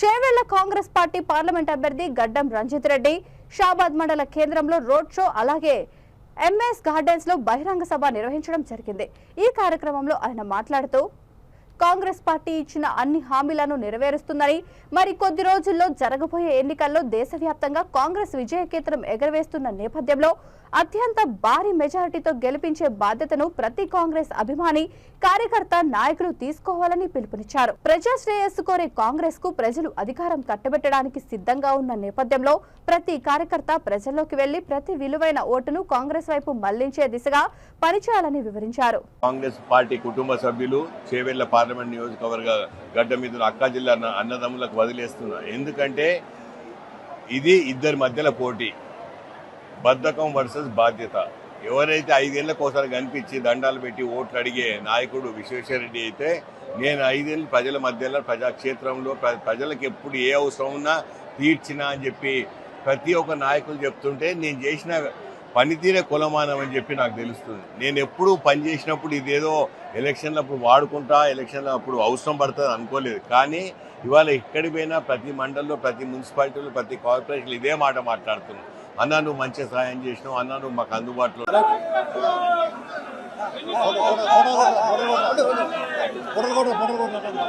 Chevella Congress party parliament అభ్యర్థి గడ్డం రంజిత్ రెడ్డి షాబాద్ మండల కేంద్రంలో రోడ్ షో అలాగే ఎంఎస్ గార్డెన్స్లో బహిరంగ సభ నిర్వహించడం జరిగింది. ఈ కార్యక్రమంలో ఆయన మాట్లాడుతూ కాంగ్రెస్ పార్టీ ఇచ్చిన అన్ని హామీలను నెరవేరుస్తుందని మరి కొద్ది రోజుల్లో జరగబోయే ఎన్నికల్లో దేశవ్యాప్తంగా కాంగ్రెస్ విజయకేతనం ఎగరవేస్తున్న నేపథ్యంలో అత్యంత భారీ మెజారిటీతో గెలిపించే బాధ్యతను ప్రతి కాంగ్రెస్ అభిమాని కార్యకర్త నాయకులు తీసుకోవాలని పిలుపునిచ్చారు. ప్రజాశ్రేయస్సు కోరే కాంగ్రెస్కు ప్రజలు అధికారం కట్టబెట్టడానికి సిద్ధంగా ఉన్న నేపథ్యంలో ప్రతి కార్యకర్త ప్రజల్లోకి వెళ్ళి ప్రతి విలువైన ఓటును కాంగ్రెస్ వైపు మళ్ళించే దిశగా పనిచేయాలని వివరించారు. కాంగ్రెస్ పార్టీ కుటుంబ సభ్యులు చేవెళ్ళ పార్లమెంట్ నియోజకవర్గ గడ్డ మీద అక్కా జిల్లా అన్నదమ్ములకు వదిలేస్తున్నా. ఎందుకంటే ఇది ఇద్దరి మధ్యలో పోటీ. బద్ధకం వర్సెస్ బాధ్యత. ఎవరైతే ఐదేళ్ళకు ఒకసారి కనిపించి దండాలు పెట్టి ఓట్లు అడిగే నాయకుడు విశ్వేశ్వరరెడ్డి అయితే నేను ఐదేళ్ళు ప్రజల మధ్యలో ప్రజాక్షేత్రంలో ప్రజలకు ఎప్పుడు ఏ అవసరం ఉన్నా తీర్చినా అని చెప్పి ప్రతి ఒక్క నాయకులు చెప్తుంటే నేను చేసిన పనితీరే కులమానం అని చెప్పి నాకు తెలుస్తుంది నేను ఎప్పుడు పని చేసినప్పుడు ఇదేదో ఎలక్షన్లప్పుడు వాడుకుంటా ఎలక్షన్ల అప్పుడు అవసరం పడుతుంది అనుకోలేదు కానీ ఇవాళ ఎక్కడి పోయినా ప్రతి మండలంలో ప్రతి మున్సిపాలిటీలో ప్రతి కార్పొరేషన్ ఇదే మాట మాట్లాడుతున్నాను అన్నా నువ్వు మంచి సహాయం చేసినావు అన్నా నువ్వు మాకు అందుబాటులో వెళ్ళాలి ఇక్కడ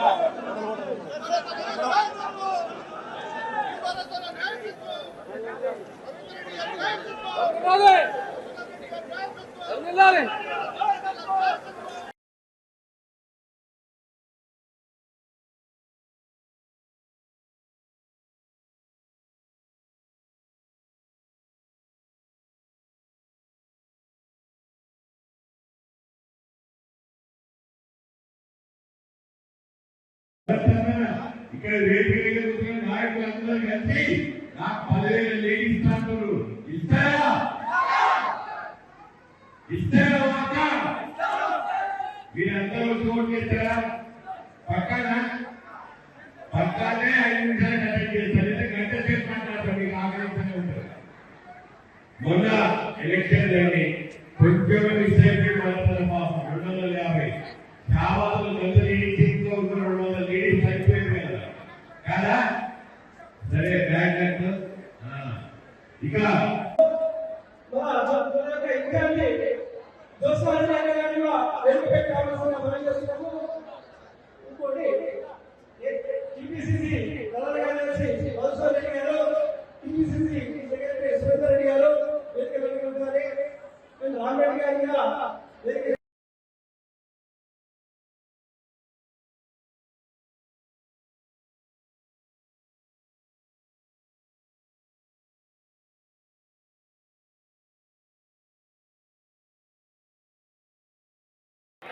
వేదిక మీద కూర్చున్న నాయకులందరూ కలిసి నాకు పదివేల లేడీస్ డాక్టర్లు ఇస్తారా? ఇస్తారా మాట మీరందరూ చోటు చేస్తారా పక్కన పక్కనే ఐదు నిమిషాలు కండక్ట్ చేస్తారు లేదా గంట సేపు మాట్లాడతారు మీకు ఆగ్రహించనే ఉంటారు మొన్న ఎలక్షన్ జరిగి కొంచెం మిస్ అయిపోయి మాట్లాడారు పాపం రెండు వందల యాభై చావాలు మంది లేడీస్ ఉన్న రెండు వందల లేడీస్ అయిపోయింది కదా కదా సరే బ్యాగ్ ఇక ఇంకా ఇక